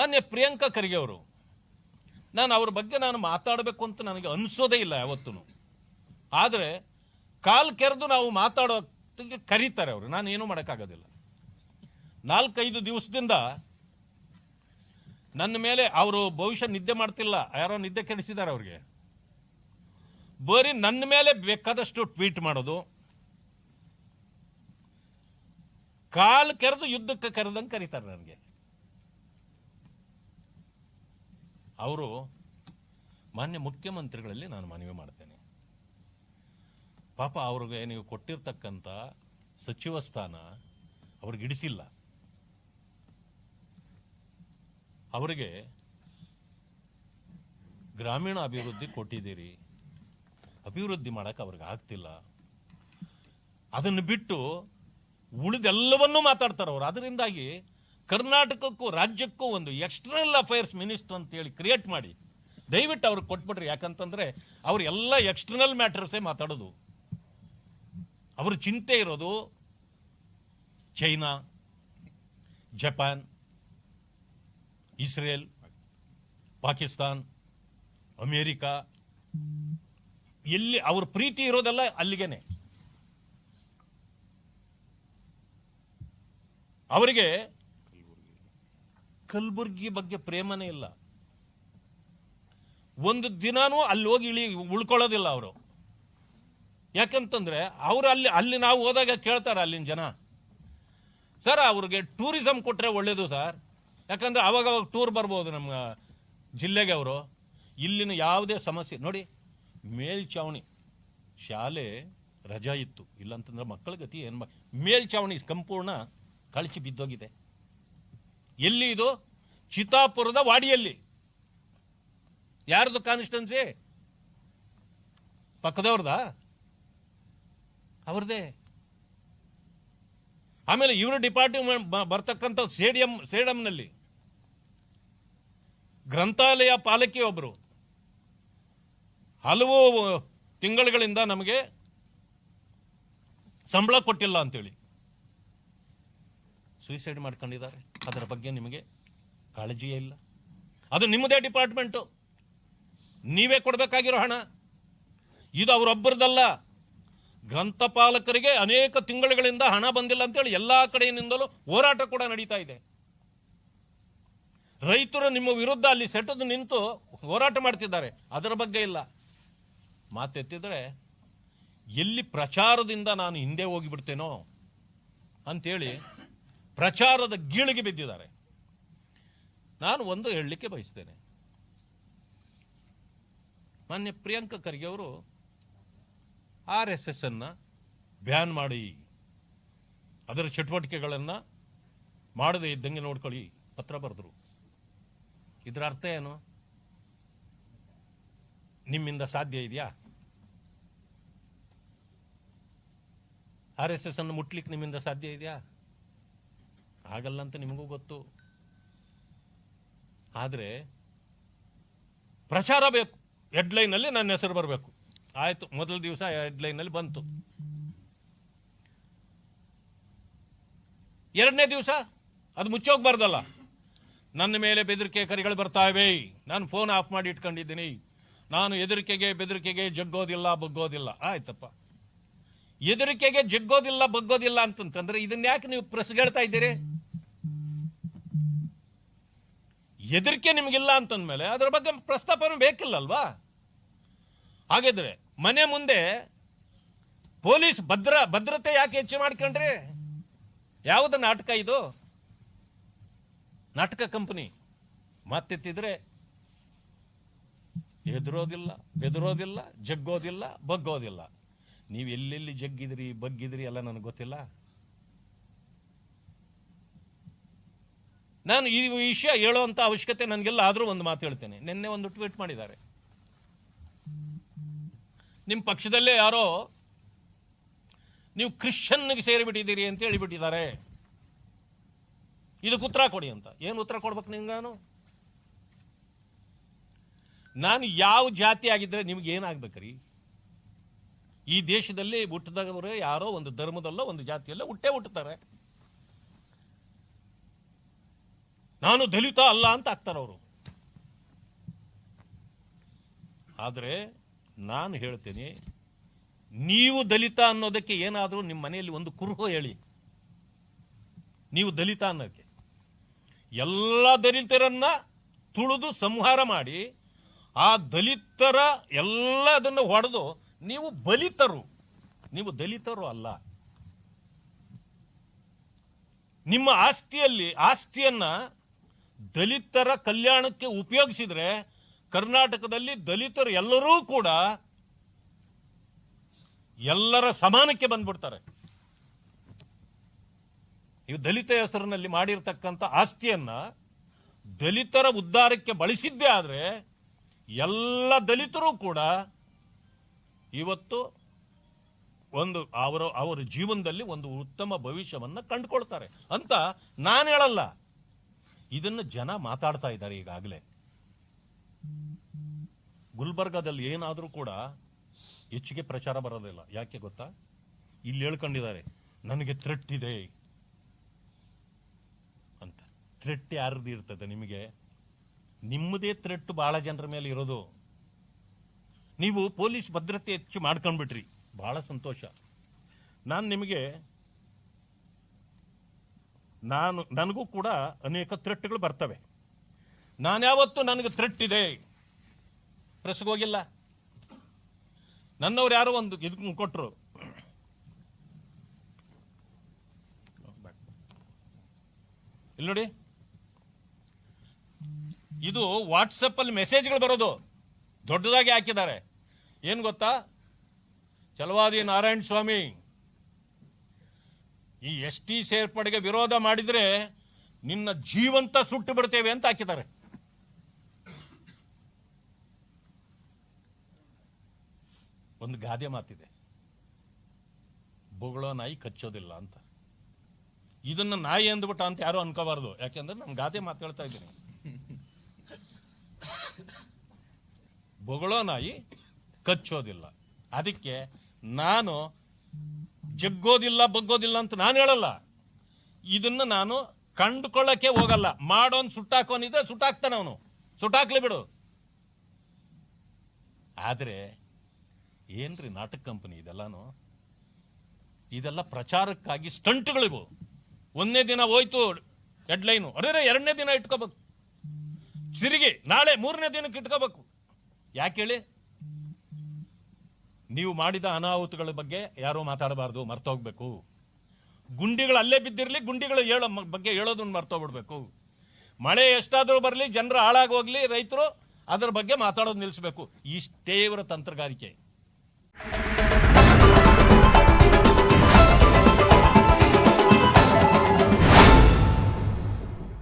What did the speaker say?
ಮಾನ್ಯ ಪ್ರಿಯಾಂಕಾ ಖರ್ಗೆ ಅವರು, ನಾನು ಅವ್ರ ಬಗ್ಗೆ ನಾನು ಮಾತಾಡಬೇಕು ಅಂತ ನನಗೆ ಅನಿಸೋದೇ ಇಲ್ಲ ಯಾವತ್ತೂ ಆದರೆ ಕಾಲ್ ಕೆರೆದು ನಾವು ಮಾತಾಡೋಕ್ಕೆ ಕರೀತಾರೆ ಅವರು. ನಾನು ಏನೂ ಮಾಡೋಕ್ಕಾಗೋದಿಲ್ಲ. ನಾಲ್ಕೈದು ದಿವಸದಿಂದ ನನ್ನ ಮೇಲೆ ಅವರು ಭವಿಷ್ಯ ನಿದ್ದೆ ಮಾಡ್ತಿಲ್ಲ. ಯಾರೋ ನಿದ್ದೆ ಕೆಡಿಸಿದ್ದಾರೆ ಅವ್ರಿಗೆ. ಬರೀ ನನ್ನ ಮೇಲೆ ಬೇಕಾದಷ್ಟು ಟ್ವೀಟ್ ಮಾಡೋದು. ಕಾಲ್ ಕೆರೆದು ಯುದ್ಧಕ್ಕೆ ಕರೆದಂಗೆ ಕರೀತಾರೆ ನನಗೆ. ಅವರು ಮಾನ್ಯ ಮುಖ್ಯಮಂತ್ರಿಗಳಲ್ಲಿ ನಾನು ಮನವಿ ಮಾಡ್ತೇನೆ. ಪಾಪ ಅವ್ರಿಗೆ ನೀವು ಕೊಟ್ಟಿರ್ತಕ್ಕಂಥ ಸಚಿವ ಸ್ಥಾನ ಅವ್ರಿಗೆ ಇಡಿಸಿಲ್ಲ. ಅವರಿಗೆ ಗ್ರಾಮೀಣ ಅಭಿವೃದ್ಧಿ ಕೊಟ್ಟಿದ್ದೀರಿ, ಅಭಿವೃದ್ಧಿ ಮಾಡಕ್ಕೆ ಅವ್ರಿಗೆ ಆಗ್ತಿಲ್ಲ. ಅದನ್ನು ಬಿಟ್ಟು ಉಳಿದೆಲ್ಲವನ್ನೂ ಮಾತಾಡ್ತಾರೆ ಅವರು. ಅದರಿಂದಾಗಿ ಕರ್ನಾಟಕಕ್ಕೂ ರಾಜ್ಯಕ್ಕೂ ಒಂದು ಎಕ್ಸ್ಟರ್ನಲ್ ಅಫೇರ್ಸ್ ಮಿನಿಸ್ಟರ್ ಅಂತ ಹೇಳಿ ಕ್ರಿಯೇಟ್ ಮಾಡಿ. ದಯವಿಟ್ಟು ಅವ್ರಿಗೆ ಕೊಟ್ಬಿಟ್ರಿ ಯಾಕಂತಂದ್ರೆ ಅವ್ರು ಎಲ್ಲ ಎಕ್ಸ್ಟರ್ನಲ್ ಮ್ಯಾಟರ್ಸೇ ಮಾತಾಡೋದು. ಅವ್ರ ಚಿಂತೆ ಇರೋದು China, Japan, Israel, Pakistan, America. ಎಲ್ಲಿ ಅವ್ರ ಪ್ರೀತಿ ಇರೋದೆಲ್ಲ ಅಲ್ಲಿಗೇನೆ. ಅವರಿಗೆ ಕಲಬುರ್ಗಿ ಬಗ್ಗೆ ಪ್ರೇಮನೇ ಇಲ್ಲ. ಒಂದು ದಿನಾನೂ ಅಲ್ಲಿ ಹೋಗಿ ಇಳಿ ಉಳ್ಕೊಳ್ಳೋದಿಲ್ಲ ಅವರು. ಯಾಕಂತಂದ್ರೆ ಅವರು ಅಲ್ಲಿ ಅಲ್ಲಿ ನಾವು ಹೋದಾಗ ಕೇಳ್ತಾರೆ ಅಲ್ಲಿನ ಜನ. ಸರ್, ಅವ್ರಿಗೆ ಟೂರಿಸಂ ಕೊಟ್ಟರೆ ಒಳ್ಳೇದು ಸರ್. ಯಾಕಂದ್ರೆ ಅವಾಗ ಅವಾಗ ಟೂರ್ ಬರ್ಬೋದು ನಮ್ಮ ಜಿಲ್ಲೆಗೆ ಅವರು. ಇಲ್ಲಿನ ಯಾವುದೇ ಸಮಸ್ಯೆ, ನೋಡಿ ಮೇಲ್ಚಾವಣಿ ಶಾಲೆ ರಜಾ ಇತ್ತು. ಇಲ್ಲಂತಂದ್ರೆ ಮಕ್ಕಳ ಗತಿ ಏನು ಮೇಲ್ಚಾವಣಿ ಸಂಪೂರ್ಣ ಕಳಚಿ ಬಿದ್ದೋಗಿದೆ. ಎಲ್ಲಿ ಇದು? ಚಿತಾಪುರದ ವಾಡಿಯಲ್ಲಿ. ಯಾರದು ಕಾನ್ಸ್ಟೆನ್ಸಿ? ಪಕ್ಕದವ್ರದ? ಅವ್ರದೇ. ಆಮೇಲೆ ಇವರು ಡಿಪಾರ್ಟ್ಮೆಂಟ್ ಬರ್ತಕ್ಕಂಥ ಸ್ಟೇಡಿಯಂ, ಸ್ಟೇಡಿಯಂನಲ್ಲಿ ಗ್ರಂಥಾಲಯ ಪಾಲಕಿ ಒಬ್ರು. ಹಲವು ತಿಂಗಳುಗಳಿಂದ ನಮಗೆ ಸಂಬಳ ಕೊಟ್ಟಿಲ್ಲ ಅಂತೇಳಿ. ಸೂಸೈಡ್ ಮಾಡ್ಕೊಂಡಿದ್ದಾರೆ. ಅದರ ಬಗ್ಗೆ ನಿಮಗೆ ಕಾಳಜಿಯೇ ಇಲ್ಲ. ಅದು ನಿಮ್ಮದೇ ಡಿಪಾರ್ಟ್ಮೆಂಟು ನೀವೇ ಕೊಡಬೇಕಾಗಿರೋ ಹಣ. ಇದು ಅವರೊಬ್ಬರದಲ್ಲ. ಗ್ರಂಥಪಾಲಕರಿಗೆ ಅನೇಕ ತಿಂಗಳುಗಳಿಂದ ಹಣ ಬಂದಿಲ್ಲ ಅಂತೇಳಿ ಎಲ್ಲ ಕಡೆಯಿಂದಲೂ ಹೋರಾಟ ಕೂಡ ನಡೀತಾ ಇದೆ. ರೈತರು ನಿಮ್ಮ ವಿರುದ್ಧ ಅಲ್ಲಿ ಸೆಟದು ನಿಂತು ಹೋರಾಟ ಮಾಡ್ತಿದ್ದಾರೆ. ಅದರ ಬಗ್ಗೆ ಇಲ್ಲ. ಮಾತೆತ್ತಿದ್ರೆ, ಎಲ್ಲಿ ಪ್ರಚಾರದಿಂದ ನಾನು ಹಿಂದೆ ಹೋಗಿಬಿಡ್ತೇನೋ ಅಂತೇಳಿ ಪ್ರಚಾರದ ಗೀಳಿಗೆ ಬಿದ್ದಿದ್ದಾರೆ. ನಾನು ಒಂದು ಹೇಳಲಿಕ್ಕೆ ಬಯಸ್ತೇನೆ. ಮಾನ್ಯ ಪ್ರಿಯಾಂಕ ಖರ್ಗೆ ಅವರು ಆರ್ ಎಸ್ ಎಸ್ ಅನ್ನ ಬ್ಯಾನ್ ಮಾಡಿ, ಅದರ ಚಟುವಟಿಕೆಗಳನ್ನು ಮಾಡದೇ ಇದ್ದಂಗೆ ನೋಡ್ಕೊಳ್ಳಿ, ಪತ್ರ ಬರೆದ್ರು. ಇದರ ಅರ್ಥ ಏನು? ನಿಮ್ಮಿಂದ ಸಾಧ್ಯ ಇದೆಯಾ? ಆರ್ ಎಸ್ ಎಸ್ ಅನ್ನು ಮುಟ್ಲಿಕ್ಕೆ ನಿಮ್ಮಿಂದ ಸಾಧ್ಯ ಇದೆಯಾ? ಆಗಲ್ಲ ಅಂತ ನಿಮಗೂ ಗೊತ್ತು. ಆದರೆ ಪ್ರಚಾರ ಬೇಕು. ಹೆಡ್ಲೈನಲ್ಲಿ ನನ್ನ ಹೆಸರು ಬರಬೇಕು. ಆಯ್ತು, ಮೊದಲ ದಿವಸ ಹೆಡ್ಲೈನಲ್ಲಿ ಬಂತು. ಎರಡನೇ ದಿವಸ ಅದು ಮುಚ್ಚೋಗ್ಬಾರ್ದಲ್ಲ. ನನ್ನ ಮೇಲೆ ಬೆದರಿಕೆ ಕರಿಗಳು ಬರ್ತಾ ಇವೆ. ನಾನು ಫೋನ್ ಆಫ್ ಮಾಡಿ ಇಟ್ಕೊಂಡಿದ್ದೀನಿ. ನಾನು ಎದುರಿಕೆಗೆ, ಬೆದರಿಕೆಗೆ ಜಗ್ಗೋದಿಲ್ಲ, ಬಗ್ಗೋದಿಲ್ಲ. ಆಯ್ತಪ್ಪ. ಎದುರಿಕೆಗೆ, ಜಗ್ಗೋದಿಲ್ಲ, ಬಗ್ಗೋದಿಲ್ಲ ಅಂತಂತಂದ್ರೆ ಇದನ್ನ ಯಾಕೆ ನೀವು ಪ್ರಶ್ನೆಳ್ತಾ ಇದ್ದೀರಿ? ಹೆದರಿಕೆ ನಿಮಗಿಲ್ಲ ಅಂತಂದ್ಮೇಲೆ ಅದರ ಬಗ್ಗೆ ಪ್ರಸ್ತಾಪನೂ ಬೇಕಿಲ್ಲ ಅಲ್ವಾ ಹಾಗಿದ್ರೆ ಮನೆ ಮುಂದೆ ಪೊಲೀಸ್ ಭದ್ರ, ಭದ್ರತೆ ಯಾಕೆ ಹೆಚ್ಚು ಮಾಡ್ಕೊಂಡ್ರಿ? ಯಾವುದು ನಾಟಕ ಇದು? ನಾಟಕ ಕಂಪನಿ. ಮತ್ತಿತ್ತಿದ್ರೆ ಹೆದರೋದಿಲ್ಲ, ಬೆದರೋದಿಲ್ಲ, ಜಗ್ಗೋದಿಲ್ಲ, ಬಗ್ಗೋದಿಲ್ಲ. ನೀವು ಎಲ್ಲೆಲ್ಲಿ ಜಗ್ಗಿದ್ರಿ, ಬಗ್ಗಿದ್ರಿ ಎಲ್ಲ ನನಗೆ ಗೊತ್ತಿಲ್ಲ. ನಾನು ಈ ವಿಷಯ ಹೇಳುವಂತ ಅವಶ್ಯಕತೆ ನನಗೆಲ್ಲ ಆದರೂ ಒಂದು ಮಾತು ಹೇಳ್ತೇನೆ. ನಿನ್ನೆ ಒಂದು ಟ್ವೀಟ್ ಮಾಡಿದ್ದಾರೆ. ನಿಮ್ಮ ಪಕ್ಷದಲ್ಲೇ ಯಾರೋ, ನೀವು ಕ್ರಿಶ್ಚಿಯನ್ಗೆ ಸೇರಿಬಿಟ್ಟಿದ್ದೀರಿ ಅಂತ ಹೇಳಿಬಿಟ್ಟಿದ್ದಾರೆ. ಇದಕ್ಕೆ ಉತ್ತರ ಕೊಡಿ ಅಂತ. ಏನು ಉತ್ತರ ಕೊಡ್ಬೇಕು ನಿಮ್ಗೆ ನಾನು? ನಾನು ಯಾವ ಜಾತಿ ಆಗಿದ್ರೆ ನಿಮ್ಗೆ ಏನಾಗ್ಬೇಕ್ರಿ? ಈ ದೇಶದಲ್ಲಿ ಹುಟ್ಟದವರು ಯಾರೋ ಒಂದು ಧರ್ಮದಲ್ಲೋ ಒಂದು ಜಾತಿಯಲ್ಲೋ ಹುಟ್ಟೇ ಹುಟ್ಟುತ್ತಾರೆ. ನಾನು ದಲಿತ ಅಲ್ಲ ಅಂತ ಆಗ್ತಾರೆ ಅವರು. ಆದರೆ ನಾನು ಹೇಳ್ತೇನೆ, ನೀವು ದಲಿತ ಅನ್ನೋದಕ್ಕೆ ಏನಾದರೂ ನಿಮ್ಮ ಮನೆಯಲ್ಲಿ ಒಂದು ಕುರುಹು ಹೇಳಿ. ನೀವು ದಲಿತ ಅನ್ನೋಕ್ಕೆ ಎಲ್ಲ ದಲಿತರನ್ನ ತುಳಿದು ಸಂಹಾರ ಮಾಡಿ, ಆ ದಲಿತರ ಎಲ್ಲ ಅದನ್ನು ಹೊಡೆದು ನೀವು ಬಲಿತರು. ನೀವು ದಲಿತರು ಅಲ್ಲ. ನಿಮ್ಮ ಆಸ್ತಿಯಲ್ಲಿ, ಆಸ್ತಿಯನ್ನ ದಲಿತರ ಕಲ್ಯಾಣಕ್ಕೆ ಉಪಯೋಗಿಸಿದ್ರೆ ಕರ್ನಾಟಕದಲ್ಲಿ ದಲಿತರು ಎಲ್ಲರೂ ಕೂಡ ಎಲ್ಲರ ಸಮಾನಕ್ಕೆ ಬಂದ್ಬಿಡ್ತಾರೆ. ಇವು ದಲಿತ ಹೆಸರಿನಲ್ಲಿ ಮಾಡಿರ್ತಕ್ಕಂಥ ಆಸ್ತಿಯನ್ನ ದಲಿತರ ಉದ್ಧಾರಕ್ಕೆ ಬಳಸಿದ್ದೇ ಆದರೆ ಎಲ್ಲ ದಲಿತರು ಕೂಡ ಇವತ್ತು ಒಂದು ಅವರ ಅವರ ಜೀವನದಲ್ಲಿ ಒಂದು ಉತ್ತಮ ಭವಿಷ್ಯವನ್ನು ಕಂಡುಕೊಳ್ತಾರೆ ಅಂತ ನಾನು ಹೇಳಲ್ಲ. ಇದನ್ನು ಜನ ಮಾತಾಡ್ತಾ ಇದ್ದಾರೆ ಈಗಾಗಲೇ. ಗುಲ್ಬರ್ಗಾದಲ್ಲಿ ಏನಾದರೂ ಕೂಡ ಹೆಚ್ಚಿಗೆ ಪ್ರಚಾರ ಬರೋದಿಲ್ಲ. ಯಾಕೆ ಗೊತ್ತಾ? ಇಲ್ಲಿ ಹೇಳ್ಕೊಂಡಿದ್ದಾರೆ, ನನಗೆ ಥ್ರೆಟ್ ಇದೆ ಅಂತ. ಥ್ರೆಟ್ ಯಾರ್ದು ಇರ್ತದೆ ನಿಮಗೆ? ನಿಮ್ಮದೇ ಥ್ರೆಟ್ ಭಾಳ ಜನರ ಮೇಲೆ ಇರೋದು. ನೀವು ಪೊಲೀಸ್ ಭದ್ರತೆ ಹೆಚ್ಚು ಮಾಡ್ಕೊಂಡ್ಬಿಟ್ರಿ. ಭಾಳ ಸಂತೋಷ. ನಾನು ನಿಮಗೆ ನಾನು, ನನಗೂ ಕೂಡ ಅನೇಕ ಥ್ರೆಟ್ಗಳು ಬರ್ತವೆ. ನಾನು ಯಾವತ್ತು ನನಗೆ ಥ್ರೆಟ್ ಇದೆ. ಪ್ರೆಸ್ಗೆ ಹೋಗಿಲ್ಲ. ನನ್ನವ್ರು ಯಾರು ಒಂದು ಇದ್ ಕೊಟ್ಟರು ಇಲ್ಲಿ ನೋಡಿ. ಇದು ವಾಟ್ಸಪ್ಪಲ್ಲಿ ಮೆಸೇಜ್ಗಳು ಬರೋದು. ದೊಡ್ಡದಾಗಿ ಹಾಕಿದ್ದಾರೆ. ಏನು ಗೊತ್ತಾ? ಚಲವಾದಿ ನಾರಾಯಣ ಸ್ವಾಮಿ. ಈ ಎಸ್ ಟಿ ಸೇರ್ಪಡೆಗೆ ವಿರೋಧ ಮಾಡಿದ್ರೆ ನಿನ್ನ ಜೀವಂತ ಸುಟ್ಟು ಬಿಡ್ತೇವೆ ಅಂತ ಹಾಕಿದ್ದಾರೆ. ಒಂದು ಗಾದೆ ಮಾತಿದೆ. ಬೊಗಳೋ ನಾಯಿ ಕಚ್ಚೋದಿಲ್ಲ ಅಂತ. ಇದನ್ನ ನಾಯಿ ಅಂದ್ಬಿಟ್ಟ ಅಂತ ಯಾರು ಅನ್ಕೋಬಾರ್ದು. ಯಾಕೆಂದ್ರೆ ನಾನು ಗಾದೆ ಮಾತು ಹೇಳ್ತಾ ಇದ್ದೀನಿ. ಬೊಗಳೋ ನಾಯಿ ಕಚ್ಚೋದಿಲ್ಲ. ಅದಕ್ಕೆ ನಾನು ಜಗ್ಗೋದಿಲ್ಲ, ಬಗ್ಗೋದಿಲ್ಲ ಅಂತ ನಾನು ಹೇಳಲ್ಲ. ಇದನ್ನ ನಾನು ಕಂಡುಕೊಳ್ಳಕ್ಕೆ ಹೋಗಲ್ಲ. ಮಾಡೋನ್ ಸುಟ್ಟಾಕೋನಿದ್ರೆ ಸುಟ್ಟಾಕ್ತಾನೆ ಅವನು. ಸುಟ್ಟಾಕ್ಲಿ ಬಿಡು. ಆದರೆ ಏನ್ರಿ ನಾಟಕ ಕಂಪನಿ ಇದೆಲ್ಲಾನು? ಇದೆಲ್ಲ ಪ್ರಚಾರಕ್ಕಾಗಿ ಸ್ಟಂಟ್ಗಳಿವು. ಒಂದನೇ ದಿನ ಹೋಯ್ತು ಹೆಡ್ಲೈನು. ಅರೆ, ಎರಡನೇ ದಿನ ಇಟ್ಕೋಬೇಕು. ತಿರುಗಿ ನಾಳೆ ಮೂರನೇ ದಿನಕ್ಕೆ ಇಟ್ಕೋಬೇಕು. ಯಾಕೆ ಹೇಳಿ? ನೀವು ಮಾಡಿದ ಅನಾಹುತಗಳ ಬಗ್ಗೆ ಯಾರೂ ಮಾತಾಡಬಾರ್ದು, ಮರ್ತೋಗ್ಬೇಕು. ಗುಂಡಿಗಳು ಅಲ್ಲೇ ಬಿದ್ದಿರಲಿ, ಗುಂಡಿಗಳು ಹೇಳೋ ಬಗ್ಗೆ ಹೇಳೋದನ್ನು ಮರ್ತೋಗ್ಬಿಡ್ಬೇಕು. ಮಳೆ ಎಷ್ಟಾದರೂ ಬರಲಿ, ಜನರು ಹಾಳಾಗಿ ಹೋಗ್ಲಿ ರೈತರು ಅದರ ಬಗ್ಗೆ ಮಾತಾಡೋದು ನಿಲ್ಲಿಸಬೇಕು ಇಷ್ಟೇ ಇವರ ತಂತ್ರಗಾರಿಕೆ.